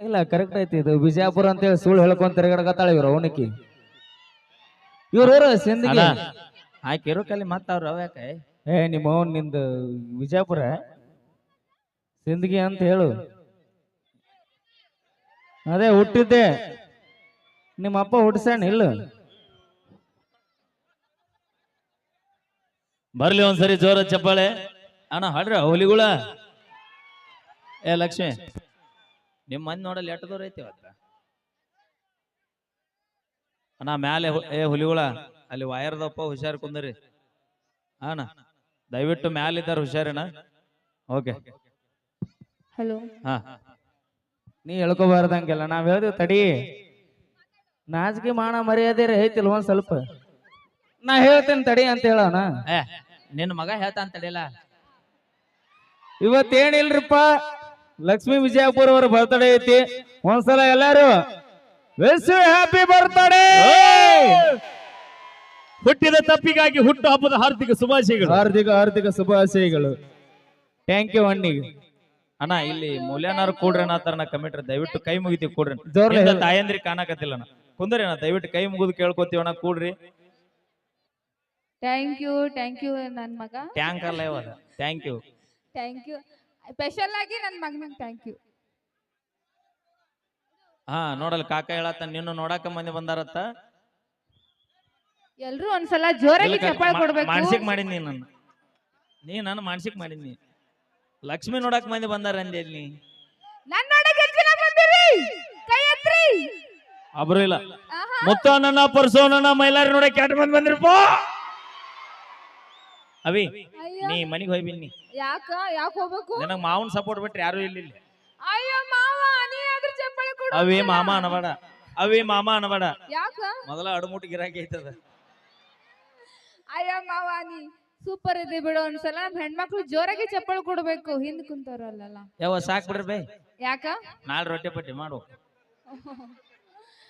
ಇಲ್ಲ ಕರೆಕ್ಟ್ ಐತಿ ಇದು. ವಿಜಯಪುರ ಅಂತ ಹೇಳಿ ಸುಳ್ಳು ಹೇಳ್ಕೊಂತ ತಿರುಗಾಡಕತ್ತಾಳ ಇವ್ರು ಅವನಿಕ್ಕಿ ಇವ್ರು ಸಿಂದಗಿ. ಇರೋ ಕಲಿ ಮತ್ತ ಅವ್ರ ಅವ್ಯಾಕೆ ಏ ನಿಮ್ಮ ಅವನ್ನಿಂದ ವಿಜಯಪುರ ಸಿಂದಗಿ ಅಂತ ಹೇಳು. ಅದೇ ಹುಟ್ಟಿದ್ದೆ. ನಿಮ್ಮ ಅಪ್ಪ ಹುಟ್ಟಿಸ್ಯಾಣ ಇಲ್ಲ? ಬರ್ಲಿ ಒಂದ್ಸರಿ ಜೋರ ಚಪ್ಪಾಳೆ. ಅಣ್ಣ ಹಾಡ್ರಿ ಹುಲಿಗುಳ ಏ ಲಕ್ಷ್ಮಿ ನಿಮ್ಮ ಮಂದಿ ನೋಡಲ್ಲಿ ಎಷ್ಟು ದೂರ ಐತಿ ಅವತ್ತ ಅಣ್ಣ ಮ್ಯಾಲೆ ಹು- ಏ ಹುಲಿಗುಳ ಅಲ್ಲಿ ವಯರ್ದಪ್ಪ ಹುಷಾರ್ ಕುಂದ್ರಿ. ಅಣ್ಣ ದಯವಿಟ್ಟು ಮ್ಯಾಲಿದ್ದಾರ ಹುಷಾರಿನ? ಓಕೆ. ಹಲೋ. ಹಾ. ನೀ ಹೇಳ್ಕೋಬಾರ್ದಂಗೆಲ್ಲ ನಾವ್ ಹೇಳ್ದೇವ್ ತಡಿ. ನಾಚಿಕೆ ಮಾಣ ಮರ್ಯಾದೆ ಐತಿಲ್ ಒಂದ್ ಸ್ವಲ್ಪ. ನಾ ಹೇಳ್ತೇನೆ ತಡಿ ಅಂತ ಹೇಳೋಣ ಏ ನಿನ್ನ ಮಗ ಹೇಳ್ತಾ ಅಂತಡಿಲ್ಲ ಇವತ್ತೇನಿಲ್ರಿಪ್ಪ? ಲಕ್ಷ್ಮೀ ವಿಜಯಪುರ ಅವರ ಬರ್ತಡೇ ಐತಿ. ಒಂದ್ಸಲ ಎಲ್ಲಾರು ವೆಸ್ಟ್ ಹ್ಯಾಪಿ ಬರ್ತಡೇ ಹುಟ್ಟಿದ ತಪ್ಪಿಗಾಗಿ ಹುಟ್ಟು ಹಬ್ಬದ ಹಾರ್ದಿಕ ಶುಭಾಶಯಗಳು. ಹಾರ್ದಿಕ ಹಾರ್ದಿಕ ಶುಭಾಶಯಗಳು. ಥ್ಯಾಂಕ್ ಯು ಅಣ್ಣಿ. ಅಣ್ಣ ಇಲ್ಲಿ ಮೌಲ್ಯನಾರು ಕೂಡ್ರಿ ಅನ್ನತ್ತಾರ ಕಮಿಟ್ರಿ ದಯವಿಟ್ಟು ಕೈ ಮುಗಿತೀವಿ ಕೂಡ್ರಿ. ಹಿಂದ ತಾಯಂದ್ರಿ ಕಾಣಕತ್ತಿಲ್ಲ ಅಣ್ಣ. ಕುಂದ್ರಿ ಅಣ್ಣ ದಯವಿಟ್ಟು ಕೈ ಮುಗಿದು ಕೇಳ್ಕೊತೀವಿ ಅಣ್ಣ ಕೂಡ್ರಿ. ಥ್ಯಾಂಕ್ ಯು ಥ್ಯಾಂಕ್ ಯು ನನ್ನ ಮಗ. ಥ್ಯಾಂಕ್ ಅಲ್ಲ ಇವಾಗ thank you thank you special ಆಗಿ ನನ್ನ ಮಗನಿಗೆ ಥ್ಯಾಂಕ್ ಯು ಹಾ ನೋಡಲ್ ಕಾಕ ಹೇಳತ್ತ ನಿನ್ನ ನೋಡಾಕ ಮಂದಿ ಬಂದಾರತ್ತ? ಎಲ್ರು ಒಂದ್ಸಲ ಜೋರಾಗಿ ಚಪ್ಪಾಳೆ ಕೊಡ್ಬೇಕು. ಮಾನಸಿಕ ಮಾಡಿದ್ನಿ ನನ್ನ. ನೀ ನಾನು ಮಾನಸಿಕ ಮಾಡಿದ್ನಿ ಲಕ್ಷ್ಮಿ ನೋಡಾಕ ಮಂದಿ ಬಂದಾರ ಅಂದೆ ನೀ ನನ್ನ ನೋಡಕ್ ಎಷ್ಟ್ ಜನ ಬಂದಿರಿ. ಕೈ ಎತ್ರಿ. ಅಬ್ರು ಇಲ್ಲ. ಆಹಾ. ಮುತ್ತಣ್ಣನ ಪರ್ಸೋನನ ಮೈಲಾರಿ ನೋಡಕ್ ಕ್ಯಾಟ್ ಮಂದಿ ಬಂದ್ರಪ್ಪ ಅವಿ ನೀ ಮನಿಗೆ ಹೋಗಿ ಬಿನ್ನಿ ಯಾಕ ಯಾಕೆ ಹೋಗ್ಬೇಕು? ನನಗೆ ಮಾವನ್ ಸಪೋರ್ಟ್ ಬಿಟ್ರೆ ಯಾರು ಇಲ್ಲ ಇಲ್ಲಿ. ಅಯ್ಯೋ ಮಾವ ನೀ ಕೊಡು ಅವಿ ಮಾಮ ಅನಬೇಡ ಅವಿ ಮಾಮ ಅನಬೇಡ ಯಾಕ? ಮೊದಲ ಅಡುಮುಟ್ ಗಿರಾಕಿ ಐತದ. ಅಯ್ಯೋ ಮಾವ ನೀ ಸೂಪರ್ ಇದೆ ಬಿಡು ಒಂದ್ಸಲ ಹೆಣ್ಮಕ್ಳು ಜೋರಾಗಿ ಚಪ್ಪಳ ಕೊಡ್ಬೇಕು. ಹಿಂದ್ ಕುಂತಾರಲ್ಲ ಯಾವ ಸಾಕ್ ಬಿಡ್ರಿ ಬೈ. ಯಾಕ? ನಾಳೆ ರೊಟ್ಟಿ ಪಟ್ಟಿ ಮಾಡು.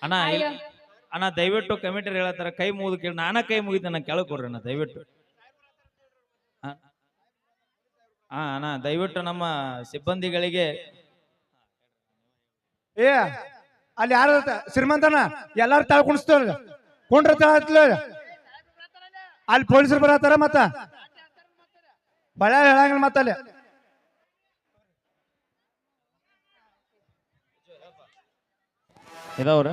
ಅಣ್ಣ ಇಲ್- ಅಣ್ಣ ದಯವಿಟ್ಟು ಕಮಿಟಿ ಹೇಳತ್ತಾರ ಕೈ ಮುಗಿದು ಕೇಳಿ. ನಾನ ಕೈ ಮುಗಿದ ನಾನು ಕೆಳಗೆ ಕೊಡ್ರಿ ಅಣ್ಣ ದಯವಿಟ್ಟು. ಹಾ ಅಣ್ಣ ದಯವಿಟ್ಟು ನಮ್ಮ ಸಿಬ್ಬಂದಿಗಳಿಗೆ ಏ ಅಲ್ಲಿ ಯಾರು ಶ್ರೀಮಂತನ? ಎಲ್ಲಾರು ತಾಳ್ ಕುಣಿಸ್ತಾರ ಕುಂಡ್ರ ತಾಳ ಅಲ್ಲಿ. ಪೊಲೀಸರು ಬರತ್ತಾರ ಮತ್ತ? ಬಳ ಹೇಳಂಗಿಲ್ಲ ಮತ್ತ ಅಲ್ಲಿ. ಇದಾವ್ರ?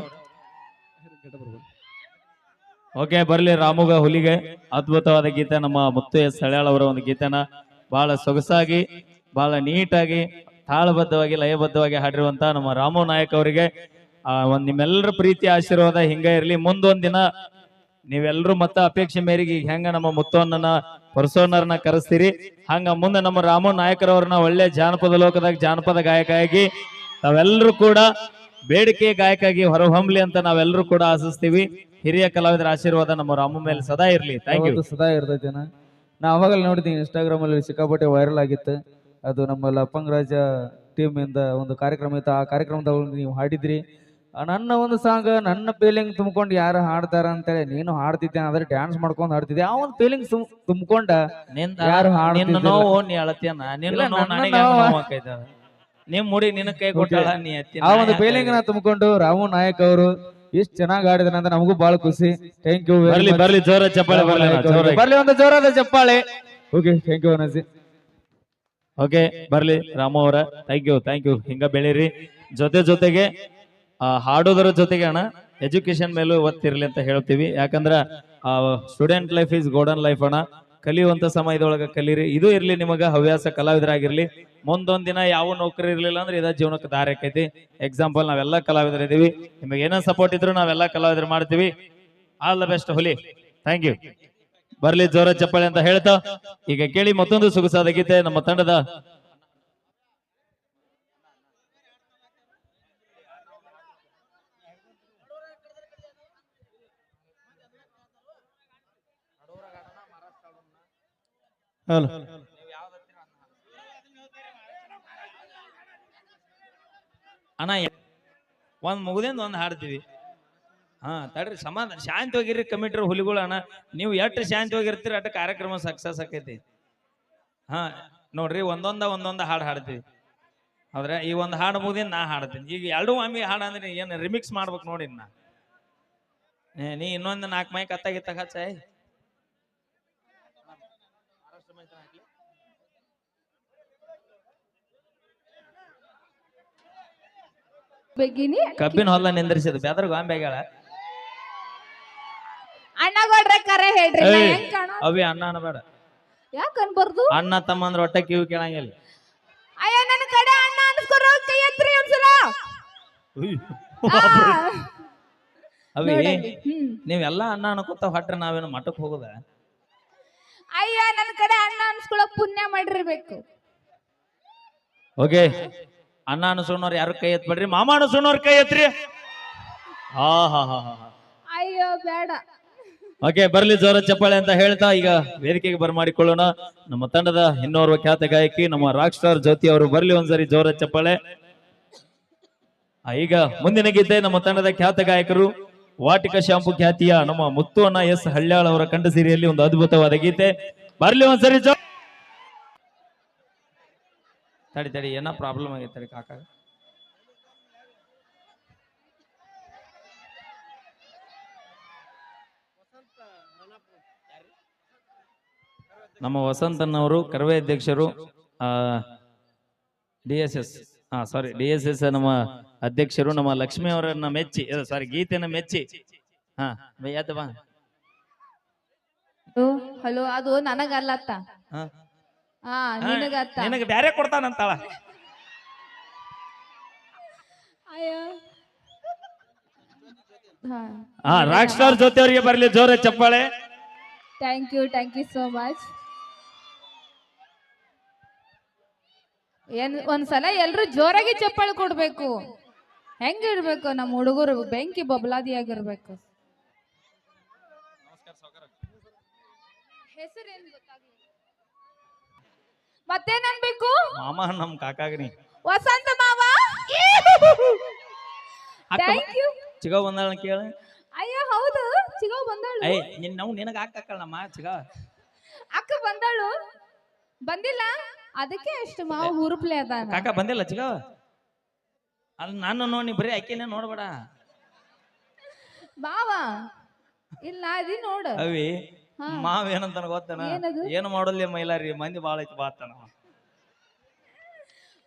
ಓಕೆ, ಬರಲಿ ರಾಮುಗ ಹುಲಿಗೆ. ಅದ್ಭುತವಾದ ಗೀತೆ. ನಮ್ಮ ಮುತ್ತು ಎಸ್ ಅವರ ಒಂದು ಗೀತೆನ ಬಹಳ ಸೊಗಸಾಗಿ, ಬಹಳ ನೀಟಾಗಿ, ತಾಳಬದ್ಧವಾಗಿ, ಲಯಬದ್ಧವಾಗಿ ಹಾಡಿರುವಂತ ನಮ್ಮ ರಾಮು ನಾಯಕ್ ಅವರಿಗೆ, ಆ, ಒಂದ್ ನಿಮ್ಮೆಲ್ಲರ ಪ್ರೀತಿ, ಆಶೀರ್ವಾದ ಹಿಂಗ ಇರಲಿ. ಮುಂದೊಂದ್ ದಿನ ನೀವೆಲ್ಲರೂ ಮತ್ತ ಅಪೇಕ್ಷೆ ಮೇರೆಗೆ ಈಗ ಹೆಂಗ ನಮ್ಮ ಮುತ್ತೋನ್ನ ಪರ್ಸೋನರ್ನ ಕರೆಸ್ತೀರಿ. ಹಂಗ ಮುಂದೆ ನಮ್ಮ ರಾಮು ನಾಯಕರವ್ರನ್ನ ಒಳ್ಳೆ ಜಾನಪದ ಲೋಕದಾಗ, ಜಾನಪದ ಗಾಯಕ ಆಗಿ ತಾವೆಲ್ಲರೂ ಕೂಡ ಬೇಡಿಕೆ ಗಾಯಕ ಆಗಿ ಹೊರಹೊಮ್ಮಲಿ ಅಂತ ನಾವೆಲ್ಲರೂ ಕೂಡ ಆಶಿಸ್ತೀವಿ. ಹಿರಿಯ ಕಲಾವಿದರ ಆಶೀರ್ವಾದ ನಮ್ಮ ರಾಮ ಮೇಲೆ ಸದಾ ಇರಲಿ ಥ್ಯಾಂಕ್ ಯು ಯಾವತ್ತೂ ಸದಾ ಇರ್ತೈತೆ ನಾ ಅವಾಗಲೇ ನೋಡಿದ್ದೀನಿ ಇನ್ಸ್ಟಾಗ್ರಾಮ್ ಅಲ್ಲಿ ಸಿಕ್ಕಾಪಟ್ಟೆ ವೈರಲ್ ಆಗಿತ್ತು ಅದು ನಮ್ಮ ಲಪ್ಪಂಗ್ ರಾಜ ಟೀಮ್ ಇಂದ ಒಂದು ಕಾರ್ಯಕ್ರಮ ಇತ್ತು ಆ ಕಾರ್ಯಕ್ರಮದಾಗ ನೀವು ಹಾಡಿದ್ರಿ ಆ ನನ್ನ ಒಂದು ಸಾಂಗ್ ನನ್ನ ಫೀಲಿಂಗ್ ತುಂಬಿಕೊಂಡು ಯಾರು ಹಾಡ್ತಾರ ಅಂತೇಳಿ ನೀನು ಹಾಡ್ತಿದ್ದೆ ಆದ್ರೆ ಡ್ಯಾನ್ಸ್ ಮಾಡ್ಕೊಂಡು ಹಾಡ್ತಿದ್ದೆ ಆ ಒಂದು ಫೀಲಿಂಗ್ ತುಂಬಿಕೊಂಡ ನಿಂದ ಯಾರು ನಿನ್ನ ಹಾಡ್ತಿದ್ದಿಲ್ಲ. ನೋವು ನೀ ಅಳತಿಯನ್ನ ನಿನ್ನ ಇಲ್ಲ, ನೋವು ನನ್ನ ನನಗೆ ಹೆಂಗ್ ನೋವ. ನೋವು ಆಕೈತೆ? ನಿಮ್ ಮುಡಿ ನಿನ್ನ ಕೈ ಕೊಟ್ಟ ನೀ ಎತ್ತಿ ಆ ನಾ ಒಂದು ಫೀಲಿಂಗ್ನ? ತುಂಬಿಕೊಂಡು ರಾಮು ನಾಯಕ್ ಅವರು ಇಷ್ಟು ಚೆನ್ನಾಗಿ ಆಡಿದ್ರೆ ಅಂತ ನಮಗೂ ಬಹಳ ಖುಷಿ. ಥ್ಯಾಂಕ್ ಯು ಬರ್ಲಿ ಬರ್ಲಿ ಜೋರ ಚಪ್ಪಾಳೆ ಬರ್ಲಿ ಬರ್ಲಿ ಒಂದು ಜೋರಾದ ಚಪ್ಪಾಳೆ. ಓಕೆ ಥ್ಯಾಂಕ್ ಯು ಅನಸಿ. ಓಕೆ ಬರ್ಲಿ ರಾಮು ಅವರ. ಥ್ಯಾಂಕ್ ಯು ಥ್ಯಾಂಕ್ ಯು ಹಿಂಗ ಬೆಳೀರಿ. ಜೊತೆ ಜೊತೆಗೆ ಆ, ಹಾಡೋದರ ಜೊತೆಗೆ ಅಣ್ಣ ಎಜುಕೇಶನ್ ಮೇಲೂ ಒತ್ತಿರ್ಲಿ ಅಂತ ಹೇಳ್ತೀವಿ. ಯಾಕಂದ್ರ student life is golden life ಅಣ್ಣ. ಕಲಿಯುವಂತ ಸಮಯದೊಳಗ ಕಲೀರಿ. ಇದು ಇರ್ಲಿ ನಿಮಗ ಹವ್ಯಾಸ ಕಲಾವಿದರಾಗಿರ್ಲಿ. ಮುಂದೊಂದ್ ದಿನ ಯಾವ ನೌಕರಿ ಇರ್ಲಿಲ್ಲ ಅಂದ್ರೆ ಇದ ಜೀವನಕ್ಕೆ ದಾರಿ ಆಕೈತಿ. ಎಕ್ಸಾಂಪಲ್ ನಾವೆಲ್ಲ ಕಲಾವಿದರ ಇದೀವಿ. ನಿಮಗೆ ಏನೋ ಸಪೋರ್ಟ್ ಇದ್ರು ನಾವೆಲ್ಲ ಕಲಾವಿದರು ಮಾಡ್ತೀವಿ. ಆಲ್ ದ ಬೆಸ್ಟ್ ಹುಲಿ. ಥ್ಯಾಂಕ್ ಯು ಬರ್ಲಿ ಜೋರ ಚಪ್ಪಾಳೆ ಅಂತ ಹೇಳ್ತಾ. ಈಗ ಕೇಳಿ ಮತ್ತೊಂದು ಸೊಗಸಾದ ಗೀತೆ ನಮ್ಮ ತಂಡದ. ಅಣ್ಣ ಒಂದು ಮುಗ್ದಿಂದ ಒಂದ್ ಹಾಡ್ತೀವಿ. ಹಾ, ತಡ್ರಿ, ಸಮಾಧಾನ. ಶಾಂತವಾಗಿರ್ರಿ ಕಮಿಟ್ರಿ, ಹುಲಿಗಳು ಅಣ್ಣ. ನೀವು ಎಷ್ಟು ಶಾಂತವಾಗಿರ್ತೀರಿ, ಅಷ್ಟು ಕಾರ್ಯಕ್ರಮ ಸಕ್ಸಸ್ ಆಕೈತಿ. ಹಾ, ನೋಡ್ರಿ, ಒಂದೊಂದ ಒಂದೊಂದ ಹಾಡು ಹಾಡ್ತೀವಿ. ಆದ್ರೆ ಈ ಒಂದು ಹಾಡು ಮುಗಿದಿಂದ ನಾ ಹಾಡ್ತೀನಿ. ಈಗ ಎರಡು ಒಮ್ಮೆ ಹಾಡು ಅಂದ್ರೆ ಏನು ರಿಮಿಕ್ಸ್ ಮಾಡ್ಬೇಕು ನೋಡಿ ನಾ. ನೀ ಇನ್ನೊಂದು ನಾಲ್ಕು ಮೈ ಕತ್ತಾಗಿತ್ತ ಹಚ್ಚ ಕಬ್ಬಿನ ಹೊಲ ನಿಂದ್ರಿಸಿದ ಬೆದ್ರ ಗಾಂಬೆಗಳ ಅಣ್ಣಗೌಡ್ರ ಕರೆ ಹೇಳ್ರಿ ನಾ ಏಯ್. ಹೆಂಗ್ ಕಾಣ ಅವಿ ಅಣ್ಣ ಅನ್ಬೇಡ. ಯಾಕ ಅನ್ಬಾರ್ದು? ಅಣ್ಣ ತಮ್ಮ ಅಂದ್ರೆ ಹೊಟ್ಟೆ ಕಿವಿ ಕೇಳಂಗಿಲ್ಲ. ಅಯ್ಯ ನನ್ನ ಕಡೆ ಅಣ್ಣ ಅನ್ಸ್ಕೊರೋ ಕೈ ಎತ್ರಿ ಒಂದ್ಸಲ. ಆ. ಅವಿ ನೋಡಲ್ಲಿ. ಹ್ಮ್. ನೀವೆಲ್ಲ ಅಣ್ಣ ಅನ್ಕೊತ ಹೊಟ್ರೆ ನಾವೇನು ಮಠಕ್ ಹೋಗುದ? ಅಯ್ಯ ನನ್ನ ಕಡೆ ಅಣ್ಣ ಅನ್ಸ್ಕೊಳಕ್ ಪುಣ್ಯ ಮಾಡಿರ್ಬೇಕು. ಓಕೆ ಅಣ್ಣ ಅನ್ಸೋಣವ್ರು ಯಾರು ಕೈ ಎತ್ಬೇಡ್ರಿ? ಮಾಮ ಸುಣ್ಣವ್ರ ಕೈ ಎತ್ರಿ? ಹಾ ಹಾ ಹಾ ಹಾ ಅಯ್ಯೋ ಬೇಡ. ಓಕೆ ಬರ್ಲಿ ಜೋರ ಚಪ್ಪಾಳೆ ಅಂತ ಹೇಳ್ತಾ ಈಗ ವೇದಿಕೆಗೆ ಬರಮಾಡಿಕೊಳ್ಳೋಣ ನಮ್ಮ ತಂಡದ ಇನ್ನೋರ್ವ ಖ್ಯಾತ ಗಾಯಕಿ ನಮ್ಮ ರಾಕ್ ಸ್ಟಾರ್ ಜ್ಯೋತಿ ಅವರು ಬರ್ಲಿ ಒಂದ್ಸರಿ ಜೋರ ಚಪ್ಪಾಳೆ. ಆ, ಈಗ ಮುಂದಿನ ಗೀತೆ ನಮ್ಮ ತಂಡದ ಖ್ಯಾತ ಗಾಯಕರು ವಾಟಿಕ ಶಾಂಪು ಖ್ಯಾತಿಯ ನಮ್ಮ ಮುತ್ತು ಅಣ್ಣ ಎಸ್ ಹಳ್ಯಾಳ್ ಅವರ ಕಂಡ ಸಿರಿಯಲ್ಲಿ ಒಂದು ಅದ್ಭುತವಾದ ಗೀತೆ. ಬರ್ಲಿ ಒಂದ್ಸರಿ ಜೋ ತಡಿ ತಡಿ ಏನೋ ಪ್ರಾಬ್ಲಮ್ ಆಗೈತೆ ತಡಿ ಕಾಕ ನಮ್ಮ ವಸಂತನವರು ಕರವೇ ಅಧ್ಯಕ್ಷರು ಡಿ ಎಸ್ ಎಸ್ ಹಾ ಸಾರಿ ಡಿ ಎಸ್ ಎಸ್ ನಮ್ಮ ಅಧ್ಯಕ್ಷರು ನಮ್ಮ ಲಕ್ಷ್ಮಿ ಅವರನ್ನ ಮೆಚ್ಚಿ ಸಾರಿ ಗೀತೆನ ಮೆಚ್ಚಿ. ಹಾ ಬಾ ಹಲೋ ಅದು ನನಗಲ್ಲತ್ತ. ಹಾ. ನಿನಗತ್ತ. ನಿನಗೆ ಬ್ಯಾರೆ ಕೊಡ್ತಾನಂತಾಳ. ಅಯ್ಯೋ. ಹಾ. ಹಾ ರಾಕ್ ಸ್ಟಾರ್ ಜೊತೆ ಅವರಿಗೆ ಬರಲಿ ಜೋರ ಚಪ್ಪಾಳೆ. Thank you thank you so much ಏನ್ ಒಂದ್ಸಲ ಎಲ್ರು ಜೋರಾಗಿ ಚಪ್ಪಾಳೆ ಕೊಡ್ಬೇಕು. ಹೆಂಗ್ ಇರ್ಬೇಕು ನಮ್ಮ ಹುಡುಗರು ಬೆಂಕಿ ಬಬ್ಲಾದಿಯಾಗಿರ್ಬೇಕು. ಹೆಸರೇನು ಗೊತ್ತಾಗ್ಲಿಲ್ಲ. ಮತ್ತೇನ್ ಅನ್ಬೇಕು? ಮಾಮ ನಮ್ ಕಾಕಾಗ್ರಿ. ವಸಂತ ಮಾವ? ಥ್ಯಾಂಕ್ ಯು ಚಿಗ ಬಂದಾಳ ಕೇಳ. ಅಯ್ಯೋ ಹೌದು. ಚಿಗೋ ಬಂದಾಳು. ಐ ನಿನ್ ನಾವು ನಿನಗ ಹಾಕಕ್ಕಳ ನಮ್ಮ ಚಿಗ. ಅಕ್ಕ ಬಂದಾಳು. ಬಂದಿಲ್ಲ? ಅದಕ್ಕೆ ಅಷ್ಟು ಮಾವ ಹುರುಪ್ಲೆ ಅದಾನ. ಕಾಕ ಬಂದಿಲ್ಲ ಚಿಗ? ಅದ್ ನಾನು ನೋಡಿ ಬರೀ ಆಕೆನೇ ನೋಡ್ಬೇಡ. ಮಾವ ಇಲ್ಲ ಅದಿ ನೋಡು. ಅವಿ. ಮಾವ್ ಏನಂತಾನ ಗೊತ್ತನ? ಏನದು? ಏನು ಮಾಡೋಲ್ಲ ಮೈಲಾರಿ ಮಂದಿ ಬಾಳ ಐತಿ ಬಾತನ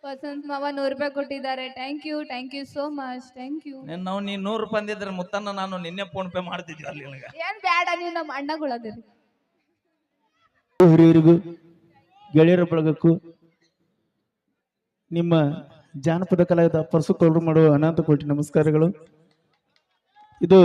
ವಸಂತ್ ಮಾವ ನೂರು ರೂಪಾಯಿ ಕೊಟ್ಟಿದ್ದಾರೆ. Thank you thank you so much thank you ನಿನ್ನ ನಾವು ನೀ ನೂರು ರೂಪಾಯಿ ಅಂದಿದ್ರೆ ಮುತ್ತನ್ನ ನಾನು ನಿನ್ನೆ ಫೋನ್ ಪೇ ಮಾಡ್ತಿದ್ವಿ ಅಲ್ಲಿ ನಿನಗ. ಏನ್ ಬ್ಯಾಡ ನೀವು ನಮ್ಮ ಅಣ್ಣಗಳದಿರಿ ಹಿರಿಯರಿಗೂ ಗೆಳೆಯರ ಬಳಗಕ್ಕೂ ನಿಮ್ಮ ಜಾನಪದ ಕಲಾವಿದ ಪರಸು ಕೌರು ಮಾಡುವ ಅನಂತ ಕೋಟಿ ನಮಸ್ಕಾರಗಳು. ಇದು